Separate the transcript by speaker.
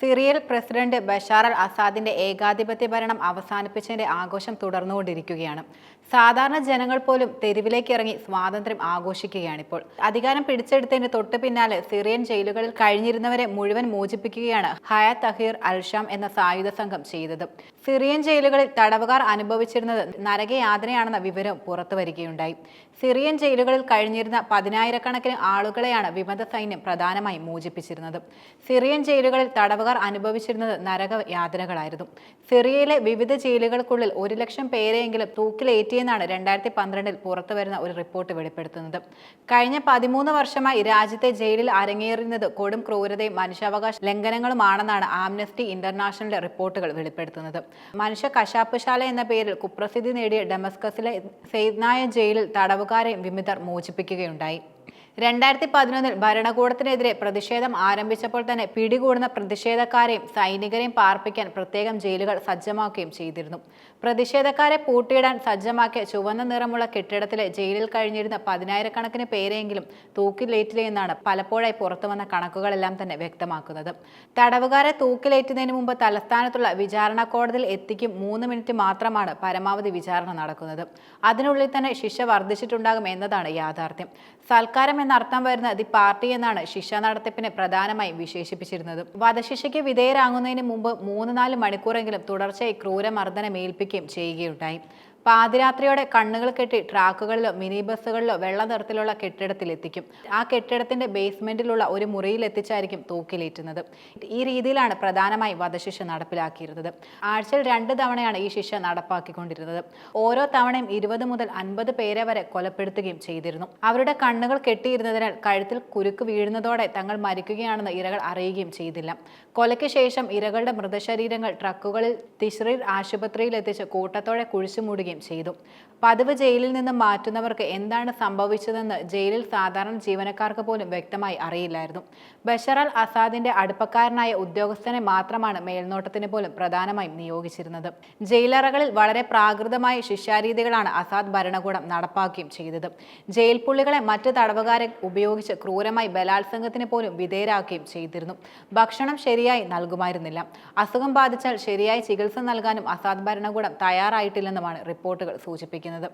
Speaker 1: Serial president Bashar al അസാദിന്റെ ഏകാധിപത്യ ഭരണം അവസാനിപ്പിച്ചതിന്റെ ആഘോഷം തുടർന്നുകൊണ്ടിരിക്കുകയാണ്. സാധാരണ ജനങ്ങൾ പോലും തെരുവിലേക്ക് ഇറങ്ങി സ്വാതന്ത്ര്യം ആഘോഷിക്കുകയാണിപ്പോൾ. അധികാരം പിടിച്ചെടുത്തതിന് തൊട്ടു പിന്നാലെ സിറിയൻ ജയിലുകളിൽ കഴിഞ്ഞിരുന്നവരെ മുഴുവൻ മോചിപ്പിക്കുകയാണ് ഹയ തഹീർ അൽഷാം എന്ന സായുധ സംഘം ചെയ്തത്. സിറിയൻ ജയിലുകളിൽ തടവുകാർ അനുഭവിച്ചിരുന്നത് നരകയാതനയാണെന്ന വിവരം പുറത്തു വരികയുണ്ടായി. സിറിയൻ ജയിലുകളിൽ കഴിഞ്ഞിരുന്ന പതിനായിരക്കണക്കിന് ആളുകളെയാണ് വിമത സൈന്യം പ്രധാനമായും മോചിപ്പിച്ചിരുന്നത്. സിറിയൻ ജയിലുകളിൽ തടവുകാർ അനുഭവിച്ചിരുന്നത് നരക യാതനകളായിരുന്നു. സിറിയയിലെ വിവിധ ജയിലുകൾക്കുള്ളിൽ ഒരു ലക്ഷം പേരെയെങ്കിലും തൂക്കിലേറ്റിയെന്നാണ് രണ്ടായിരത്തി പന്ത്രണ്ടിൽ പുറത്തുവരുന്ന ഒരു റിപ്പോർട്ട് വെളിപ്പെടുത്തുന്നത്. കഴിഞ്ഞ പതിമൂന്ന് വർഷമായി രാജ്യത്തെ ജയിലിൽ അരങ്ങേറുന്നത് കൊടും ക്രൂരതയും മനുഷ്യാവകാശ ലംഘനങ്ങളുമാണെന്നാണ് ആംനസ്റ്റി ഇന്റർനാഷണലിന്റെ റിപ്പോർട്ടുകൾ വെളിപ്പെടുത്തുന്നത്. മനുഷ്യ കശാപ്പുശാല എന്ന പേരിൽ കുപ്രസിദ്ധി നേടിയ ഡെമസ്കസിലെ സെയ്ദ്നായ ജയിലിൽ തടവുകാരെ വിമിതർ മോചിപ്പിക്കുകയുണ്ടായി. രണ്ടായിരത്തി പതിനൊന്നിൽ ഭരണകൂടത്തിനെതിരെ പ്രതിഷേധം ആരംഭിച്ചപ്പോൾ തന്നെ പിടികൂടുന്ന പ്രതിഷേധക്കാരെയും സൈനികരെയും പാർപ്പിക്കാൻ പ്രത്യേകം ജയിലുകൾ സജ്ജമാക്കുകയും ചെയ്തിരുന്നു. പ്രതിഷേധക്കാരെ പൂട്ടിയിടാൻ സജ്ജമാക്കിയ ചുവന്ന നിറമുള്ള കെട്ടിടത്തിലെ ജയിലിൽ കഴിഞ്ഞിരുന്ന പതിനായിരക്കണക്കിന് പേരെയെങ്കിലും തൂക്കിലേറ്റില്ലെന്നാണ് പലപ്പോഴായി പുറത്തുവന്ന കണക്കുകളെല്ലാം തന്നെ വ്യക്തമാക്കുന്നത്. തടവുകാരെ തൂക്കിലേറ്റുന്നതിന് മുമ്പ് തലസ്ഥാനത്തുള്ള വിചാരണ കോടതിയിൽ എത്തിക്കും മൂന്ന് മിനിറ്റ് മാത്രമാണ് പരമാവധി വിചാരണ നടക്കുന്നത്. അതിനുള്ളിൽ തന്നെ ശിക്ഷ വർദ്ധിച്ചിട്ടുണ്ടാകും എന്നതാണ് യാഥാർത്ഥ്യം. സൽക്കാരം എന്നർത്ഥം വരുന്ന ദി പാർട്ടി എന്നാണ് ശിക്ഷ നടത്തിപ്പിനെ പ്രധാനമായും വിശേഷിപ്പിച്ചിരുന്നത്. വധശിക്ഷയ്ക്ക് വിധേയരാകുന്നതിന് മുമ്പ് മൂന്ന് നാല് മണിക്കൂറെങ്കിലും തുടർച്ചയായി ക്രൂരമർദ്ദനം ഏൽപ്പിക്കുകയും ചെയ്യുകയുണ്ടായി. പാതിരാത്രിയോടെ കണ്ണുകൾ കെട്ടി ട്രാക്കുകളിലോ മിനി ബസ്സുകളിലോ വെള്ള നിറത്തിലുള്ള കെട്ടിടത്തിൽ എത്തിക്കും. ആ കെട്ടിടത്തിന്റെ ബേസ്മെന്റിലുള്ള ഒരു മുറിയിൽ എത്തിച്ചായിരിക്കും തൂക്കിലേറ്റുന്നത്. ഈ രീതിയിലാണ് പ്രധാനമായി വധശിക്ഷ നടപ്പിലാക്കിയിരുന്നത്. ആഴ്ചയിൽ രണ്ട് തവണയാണ് ഈ ശിക്ഷ നടപ്പാക്കിക്കൊണ്ടിരുന്നത്. ഓരോ തവണയും ഇരുപത് മുതൽ അൻപത് പേരെ വരെ കൊലപ്പെടുത്തുകയും ചെയ്തിരുന്നു. അവരുടെ കണ്ണുകൾ കെട്ടിയിരുന്നതിനാൽ കഴുത്തിൽ കുരുക്ക് വീഴുന്നതോടെ തങ്ങൾ മരിക്കുകയാണെന്ന് ഇരകൾ അറിയുകയും ചെയ്തില്ല. കൊലയ്ക്ക് ശേഷം ഇരകളുടെ മൃതശരീരങ്ങൾ ട്രക്കുകളിൽ തിശ്രീർ ആശുപത്രിയിൽ എത്തിച്ച് കൂട്ടത്തോടെ കുഴിച്ചു മൂടുകയും ചെയ്തു. പതിവ് ജയിലിൽ നിന്ന് മാറ്റുന്നവർക്ക് എന്താണ് സംഭവിച്ചതെന്ന് ജയിലിൽ സാധാരണ ജീവനക്കാർക്ക് പോലും വ്യക്തമായി അറിയില്ലായിരുന്നു. ബഷറൽ അസാദിന്റെ അടുപ്പക്കാരനായ ഉദ്യോഗസ്ഥനെ മാത്രമാണ് മേൽനോട്ടത്തിന് പോലും പ്രധാനമായും നിയോഗിച്ചിരുന്നത്. ജയിലറകളിൽ വളരെ പ്രാകൃതമായ ശിക്ഷാരീതികളാണ് അസാദ് ഭരണകൂടം നടപ്പാക്കുകയും ചെയ്തത്. ജയിൽ പുള്ളികളെ മറ്റ് തടവുകാരെ ഉപയോഗിച്ച് ക്രൂരമായി ബലാത്സംഗത്തിന് പോലും വിധേയരാക്കുകയും ചെയ്തിരുന്നു. ഭക്ഷണം ശരിയായി നൽകുമായിരുന്നില്ല. അസുഖം ബാധിച്ചാൽ ശരിയായി ചികിത്സ നൽകാനും അസാദ് ഭരണകൂടം തയ്യാറായിട്ടില്ലെന്നുമാണ് റിപ്പോർട്ടുകൾ സൂചിപ്പിക്കുന്നത്.